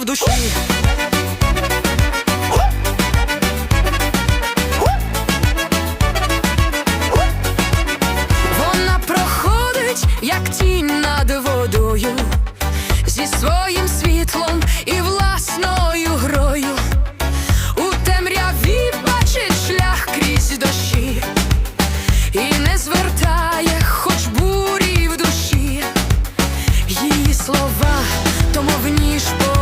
в душі. Вона проходить, як тінь над водою, зі своїм світлом і власною грою. У темряві бачить шлях крізь дощі і не звертає, хоч бурі в душі, її слова. Тому в ніж по